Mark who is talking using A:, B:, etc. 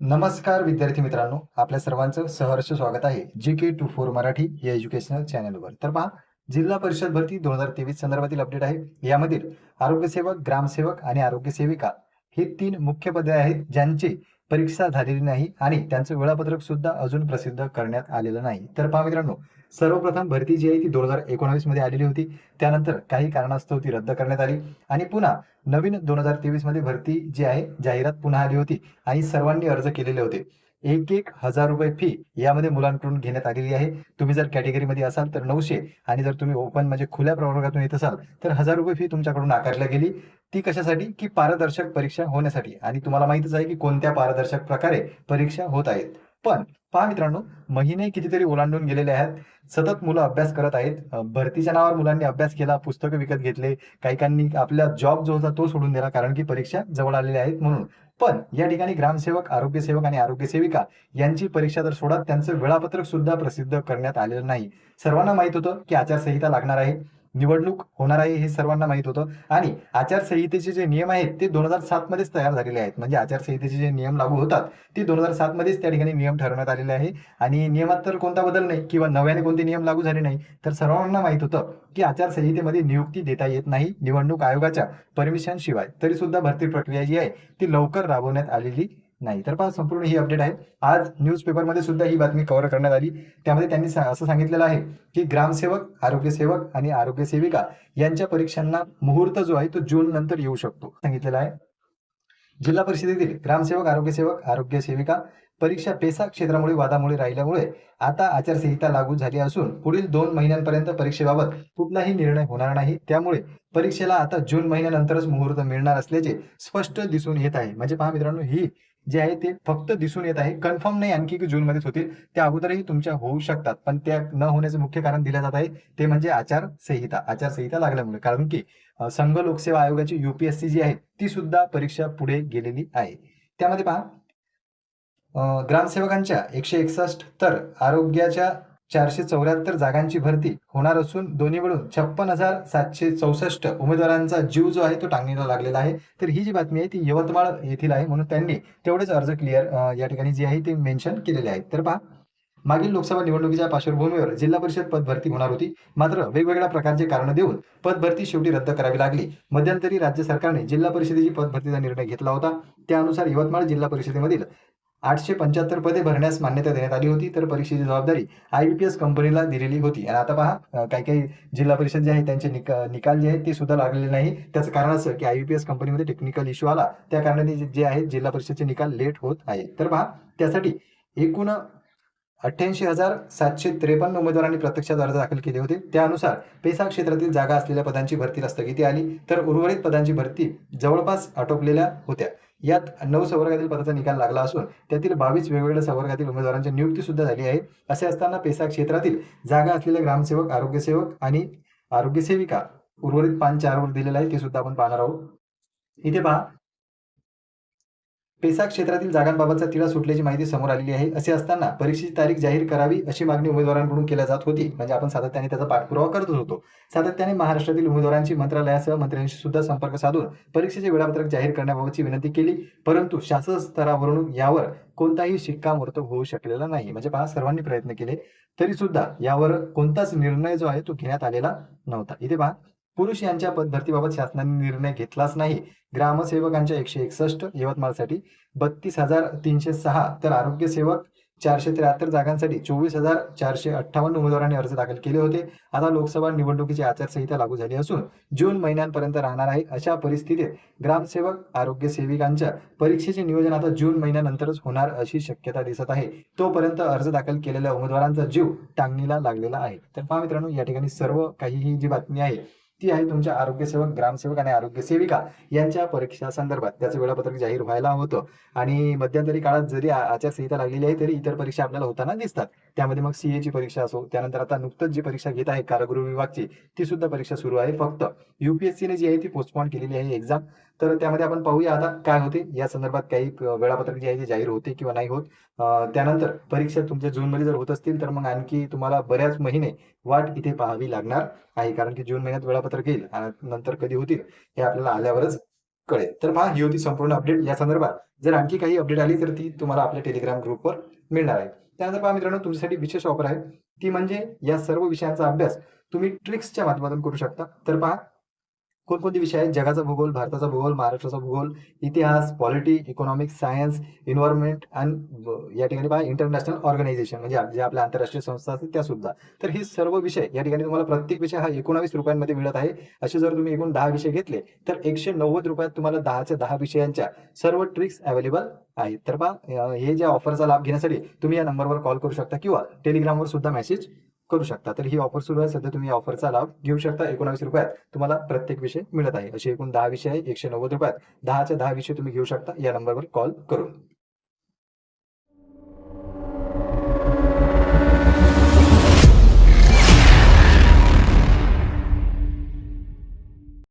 A: नमस्कार विद्यार्थी मित्रांनो आपल्या सर्वांचं सहर्ष स्वागत आहे G K two four Marathi या एज्युकेशनल चॅनलवर तर पहा जिल्हा परिषद भरती दोन हजार तेवीस संदर्भातील अपडेट आहे. यामधील आरोग्यसेवक ग्रामसेवक आणि आरोग्य सेविका हे तीन मुख्य पदे आहेत ज्यांचे परीक्षा झालेली नाही आणि त्यांचं वेळापत्रक सुद्धा अजून प्रसिद्ध करण्यात आलेलं नाही. तर पहा मित्रांनो सर्वप्रथम भरती जी आहे ती दोन हजार एकोणावीसमध्ये आलेली होती. त्यानंतर काही कारणास्तव ती रद्द करण्यात आली आणि पुन्हा नवीन दोन हजार तेवीसमध्ये भरती जी आहे जाहिरात पुन्हा आली होती आणि सर्वांनी अर्ज केलेले होते. एक एक हजार रुपये फी यामध्ये मुलांकडून घेण्यात आलेली आहे. तुम्ही जर कॅटेगरीमध्ये असाल तर नऊशे आणि जर तुम्ही ओपन म्हणजे खुल्या प्रवर्गातून येत असाल तर हजार रुपये फी तुमच्याकडून आकारल्या गेली. ती कशासाठी? की पारदर्शक परीक्षा होण्यासाठी. आणि तुम्हाला माहितच आहे की कोणत्या पारदर्शक प्रकारे परीक्षा होत आहेत. पण पहा मित्रांनो महिने कितीतरी ओलांडून गेलेले आहेत. सतत मुलं अभ्यास करत आहेत. भरतीच्या नावावर मुलांनी अभ्यास केला पुस्तकं विकत घेतले. काही आपला जॉब जो होता तो सोडून दिला कारण की परीक्षा जवळ आलेल्या आहेत म्हणून. पण या ठिकाणी ग्रामसेवक आरोग्य सेवक आणि आरोग्य सेविका यांची परीक्षा तर सोडत त्यांचं वेळापत्रक सुद्धा प्रसिद्ध करण्यात आलेलं नाही. सर्वांना माहीत होतं की आचारसंहिता लागणार आहे. निवडणूक होणार आहे हे सर्वांना माहीत होतं. आणि आचारसंहितेचे जे नियम आहेत ते दोन हजार सात मध्येच तयार झालेले आहेत. म्हणजे आचारसंहितेचे जे नियम लागू होतात ते दोन हजार सात मध्येच त्या ठिकाणी नियम ठरवण्यात आलेले आहे. आणि नियमात तर कोणता बदल नाही किंवा नव्याने कोणते नियम लागू झाले नाही तर सर्वांना माहीत होतं की आचारसंहितेमध्ये नियुक्ती देता येत नाही निवडणूक आयोगाच्या परमिशन शिवाय तरी सुद्धा भरती प्रक्रिया जी आहे ती लवकर राबवण्यात आलेली नाही. तर पहा संपूर्ण ही अपडेट आहे. आज न्यूजपेपरमध्ये सुद्धा ही बातमी कव्हर करण्यात आली. त्यामध्ये त्यांनी असं सांगितलेलं आहे की ग्रामसेवक आरोग्य सेवक आणि आरोग्य सेविका यांच्या परीक्षांना मुहूर्त जो आहे तो जून नंतर येऊ शकतो. सांगितलेला आहे. जिल्हा परिषदेतील ग्रामसेवक आरोग्य सेवक आरोग्य सेविका परीक्षा पेसा क्षेत्रामुळे वादामुळे राहिल्यामुळे आता आचारसंहिता लागू झाली असून पुढील दोन महिन्यांपर्यंत परीक्षेबाबत कुठलाही निर्णय होणार नाही. त्यामुळे परीक्षेला आता जून महिन्यानंतरच मुहूर्त मिळणार असल्याचे स्पष्ट दिसून येत आहे. म्हणजे पहा मित्रांनो ही जे आहे ते फक्त दिसून येत आहे. कन्फर्म नाही आणखी की जून मध्येच होतील. त्या अगोदरही तुमच्या होऊ शकतात. पण त्या न होण्याचं मुख्य कारण दिलं जात आहे. ते म्हणजे आचारसंहिता. आचारसंहिता लागल्यामुळे. कारण की संघ लोकसेवा आयोगाची युपीएससी जी आहे ती सुद्धा परीक्षा पुढे गेलेली आहे. त्यामध्ये पहा. ग्रामसेवकांच्या एकशे एकसष्ट तर आरोग्याच्या चारशे चौऱ्याहत्तर जागांची भरती होणार असून दोन्ही मिळून छप्पन हजार सातशे चौसष्ट उमेदवारांचा जीव जो आहे तो टांगणीला लागलेला आहे. तर ही जी बातमी आहे ती यवतमाळ येथील आहे म्हणून त्यांनी तेवढेच अर्ज क्लिअर या ठिकाणी जे आहे ते मेन्शन केलेले आहेत. तर पहा मागील लोकसभा निवडणुकीच्या पार्श्वभूमीवर जिल्हा परिषद पद भरती होणार होती. मात्र वेगवेगळ्या प्रकारचे कारण देऊन पद भरती शेवटी रद्द करावी लागली. मध्यंतरी राज्य सरकारने जिल्हा परिषदेची पद भरतीचा निर्णय घेतला होता. त्यानुसार यवतमाळ जिल्हा परिषदेमधील आठशे पंच्याहत्तर पदे भरण्यास मान्यता देण्यात आली होती तर परीक्षेची जबाबदारी आयबीपीएस कंपनीला दिलेली होती. आणि आता पहा काही काही जिल्हा परिषद जे आहे त्यांचे निका निकाल जे आहेत ते सुद्धा लागलेले नाही. त्याचं कारण असं की आयबीपीएस कंपनीमध्ये टेक्निकल इश्यू आला. त्या कारणाने जे- आहेत आहे जिल्हा परिषदचे निकाल लेट होत आहे तर पहा त्यासाठी एकूण अठ्ठ्याऐंशी हजार सातशे त्रेपन्न उमेदवारांनी प्रत्यक्षात अर्ज दाखल केले होते. त्यानुसार पेसा क्षेत्रातील जागा असलेल्या पदांची भरतीला स्थगिती आली. तर उर्वरित पदांची भरती जवळपास आटोपलेल्या होत्या. यात नऊ संवर्गातील पदाचा निकाल लागला असून त्यातील बावीस वेगवेगळ्या संवर्गातील उमेदवारांची नियुक्ती सुद्धा झाली आहे. असे असताना पेसा क्षेत्रातील जागा असलेले ग्रामसेवक आरोग्यसेवक आणि आरोग्यसेविका उर्वरित पान चारवर दिलेलं आहे ते सुद्धा आपण पाहणार आहोत. इथे पहा पेसा क्षेत्रातील जागांबाबतचा तिढा सुटल्याची माहिती समोर आलेली आहे. असे असताना परीक्षेची तारीख जाहीर करावी अशी मागणी उमेदवारांकडून केल्या जात होती. म्हणजे आपण सातत्याने त्याचा पाठपुरावा करतच होतो. सातत्याने महाराष्ट्रातील उमेदवारांची मंत्रालयासह मंत्र्यांशी सुद्धा संपर्क साधून परीक्षेचे वेळापत्रक जाहीर करण्याबाबतची विनंती केली. परंतु शासन स्तरावरून यावर कोणताही शिक्कामोर्तब होऊ शकलेला नाही. म्हणजे पहा सर्वांनी प्रयत्न केले तरी सुद्धा यावर कोणताच निर्णय जो आहे तो घेण्यात आलेला नव्हता. इथे पहा पुरुष यांच्या पद भरतीबाबत शासनाने निर्णय घेतलाच नाही. ग्रामसेवकांच्या एकशे एकसष्ट यवतमाळसाठी बत्तीस हजार तीनशे सहा तर आरोग्य सेवक चारशे त्र्याहत्तर जागांसाठी चोवीस हजार चारशे अठ्ठावन्न उमेदवारांनी अर्ज दाखल केले होते. आता लोकसभा निवडणुकीची आचारसंहिता लागू झाली असून जून महिन्यांपर्यंत राहणार आहे अशा परिस्थितीत ग्रामसेवक आरोग्य सेविकांच्या परीक्षेचे नियोजन आता जून महिन्यानंतरच होणार अशी शक्यता दिसत आहे. तोपर्यंत अर्ज दाखल केलेल्या उमेदवारांचा जीव टांगणीला लागलेला आहे. तर पहा मित्रांनो या ठिकाणी सर्व काही ही जी बातमी आहे ती आहे तुमच्या आरोग्यसेवक ग्रामसेवक आणि आरोग्य सेविका यांच्या परीक्षा संदर्भात. त्याचं वेळापत्रक जाहीर व्हायला होतं. आणि मध्यंतरी काळात जरी आचारसंहिता लागलेली आहे तरी इतर परीक्षा आपल्याला होताना दिसतात. त्यामध्ये मग सीए ची परीक्षा असो त्यानंतर आता नुकतंच जी परीक्षा घेत आहे कारागृह विभागची ती सुद्धा परीक्षा सुरू आहे फक्त. युपीएससीने जी आहे ती पोस्टपॉन केलेली आहे एक्झाम तर त्यामध्ये आपण पाहूया आता काय होते. या संदर्भात काही वेळापत्रक जे आहे ते जाहीर होते किंवा नाही होत. त्यानंतर परीक्षा तुमच्या जूनमध्ये जर होत असतील तर मग आणखी तुम्हाला बऱ्याच महिने वाट इथे पाहावी लागणार आहे. कारण की जून महिन्यात वेळापत्रक येईल आणि नंतर कधी होतील हे आपल्याला आल्यावरच कळेल. तर पहा ही होती संपूर्ण अपडेट या संदर्भात जर आणखी काही अपडेट आली तर ती तुम्हाला आपल्या टेलिग्राम ग्रुपवर मिळणार आहे. त्यानंतर पहा मित्रांनो तुमच्यासाठी विशेष ऑफर आहे. ती म्हणजे या सर्व विषयांचा अभ्यास तुम्ही ट्रिक्सच्या माध्यमातून करू शकता. तर पहा कोणकोणते विषय आहेत? जगाचा भूगोल भारताचा भूगोल महाराष्ट्राचा भूगोल इतिहास polity economics science environment and या ठिकाणी पहा इंटरनॅशनल ऑर्गनायझेशन. म्हणजे जे आपल्या आंतरराष्ट्रीय संस्था असतील त्या सुद्धा. तर हे सर्व विषय या ठिकाणी तुम्हाला प्रत्येक विषय हा एकोणावीस रुपयांमध्ये मिळत आहे. असे जर तुम्ही एकूण दहा विषय घेतले तर एकशे नव्वद रुपयात तुम्हाला दहाच्या दहा विषयांच्या सर्व ट्रिक्स अवेलेबल आहेत. तर पहा हे ज्या ऑफरचा लाभ घेण्यासाठी तुम्ही या नंबरवर कॉल करू शकता किंवा टेलिग्रामवर सुद्धा मेसेज करू शकता. तर ही ऑफर सुरू आहे. सध्या तुम्ही ऑफरचा लाभ घेऊ शकता. एकोणावीस रुपयात तुम्हाला प्रत्येक विषय मिळत आहे. असे एकूण दहा विषय आहे. एकशे नव्वद रुपयात दहाच्या दहा विषय तुम्ही घेऊ शकता. या नंबरवर कॉल करून.